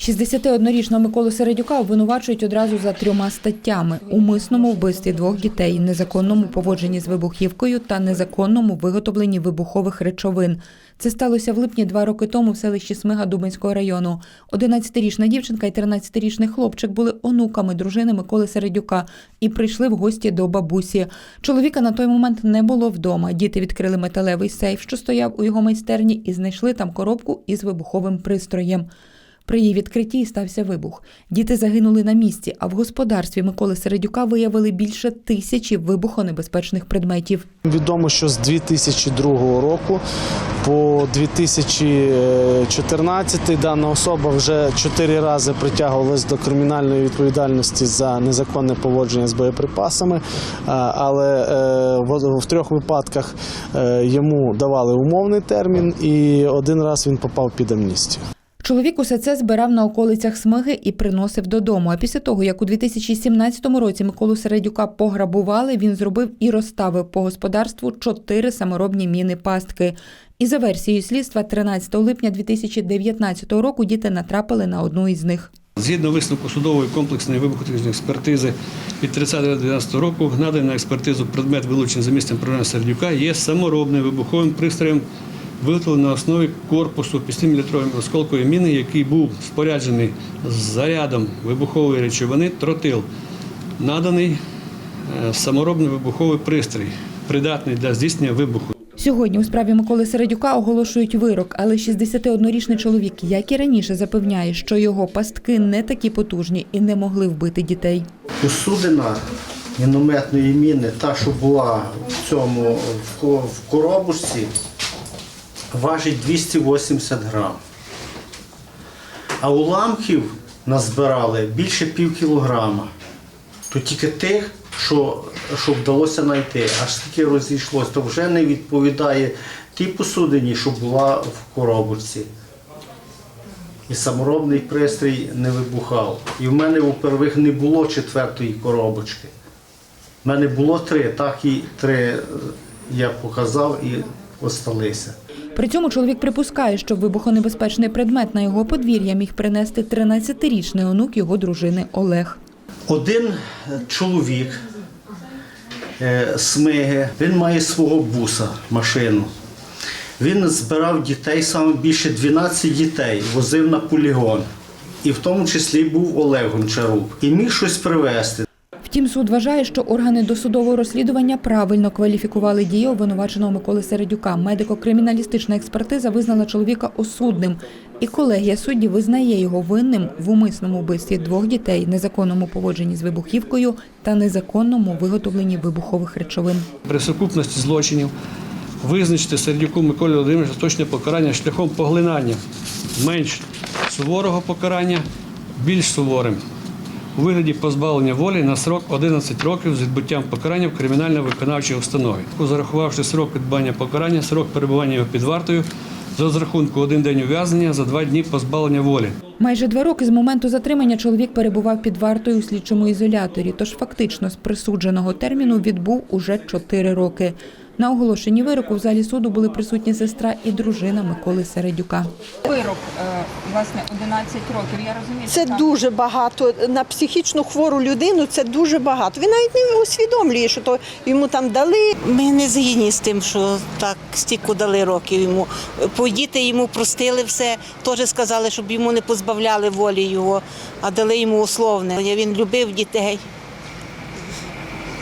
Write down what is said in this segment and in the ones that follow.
61-річного Миколу Середюка обвинувачують одразу за трьома статтями: умисному вбивстві двох дітей, незаконному поводженні з вибухівкою та незаконному виготовленні вибухових речовин. Це сталося в липні два роки тому в селищі Смига Дубинського району. 11-річна дівчинка і 13-річний хлопчик були онуками дружини Миколи Середюка і прийшли в гості до бабусі. Чоловіка на той момент не було вдома. Діти відкрили металевий сейф, що стояв у його майстерні, і знайшли там коробку із вибуховим пристроєм. При її відкритті стався вибух. Діти загинули на місці, а в господарстві Миколи Середюка виявили більше тисячі вибухонебезпечних предметів. Відомо, що з 2002 року по 2014 дана особа вже чотири рази притягувалась до кримінальної відповідальності за незаконне поводження з боєприпасами, але е, в- трьох випадках е, йому давали умовний термін, і один раз він попав під амністію. Чоловік усе це збирав на околицях Смиги і приносив додому. А після того, як у 2017 році Миколу Середюка пограбували, він зробив і розставив по господарству чотири саморобні міни пастки. І за версією слідства, 13 липня 2019 року діти натрапили на одну із них. Згідно висновку судової комплексної вибухотехнічної експертизи від 30.12 року, наданий на експертизу предмет вилучений за місцем проживання Сердюка є саморобним вибуховим пристроєм, виготовлений на основі корпусу 5-мм осколкової міни, який був споряджений з зарядом вибухової речовини тротил. Наданий е, саморобний вибуховий пристрій, придатний для здійснення вибуху. Сьогодні у справі Миколи Середюка оголошують вирок, але 61-річний чоловік, як і раніше, запевняє, що його пастки не такі потужні і не могли вбити дітей. Посудина мінометної міни, та, що була в цьому в ко- в коробочці, важить 280 грам. А уламків назбирали більше пів кілограма. То тільки тих, що, що вдалося знайти, аж скільки розійшлось, то вже не відповідає тій посудині, що була в коробочці. І саморобний пристрій не вибухав. І в мене у первих не було четвертої коробочки. В мене було три, так і три е, я показав і осталися. При цьому чоловік припускає, що вибухонебезпечний предмет на його подвір'я міг принести 13-річний онук його дружини Олег. Один чоловік е, Смиги, він має свого буса, машину. Він збирав дітей, саме більше 12 дітей, возив на полігон. І в тому числі був Олег Гончарук. І міг щось привезти. Втім, суд вважає, що органи досудового розслідування правильно кваліфікували дії обвинуваченого Миколи Середюка. Медико-криміналістична експертиза визнала чоловіка осудним. І колегія судді визнає його винним в умисному вбивстві двох дітей, незаконному поводженні з вибухівкою та незаконному виготовленні вибухових речовин. при сукупності злочинів визначити Сердюку Миколі Володимировичу точне покарання шляхом поглинання менш суворого покарання більш суворим у вигляді позбавлення волі на срок 11 років з відбуттям покарання в кримінально-виконавчій установі. Зарахувавши срок відбування покарання, срок перебування його під вартою з розрахунку один день ув'язнення за два дні позбавлення волі. Майже два роки з моменту затримання чоловік перебував під вартою у слідчому ізоляторі, тож фактично з присудженого терміну відбув уже чотири роки. На оголошенні вироку в залі суду були присутні сестра і дружина Миколи Середюка. Вирок, е, власне, 11 років. Я розумію, Це там дуже багато. На психічно хвору людину це дуже багато. Він навіть не усвідомлює, що то йому там дали. Ми не згідні з тим, що так стільки дали років йому. По діти йому простили все, теж сказали, щоб йому не позбавляли волі його, а дали йому условне. Він любив дітей.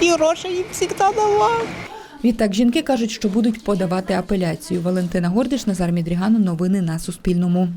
І гроші їм завжди давав. Відтак жінки кажуть, що будуть подавати апеляцію. Валентина Гордиш, Назар Мідріган. Новини на Суспільному.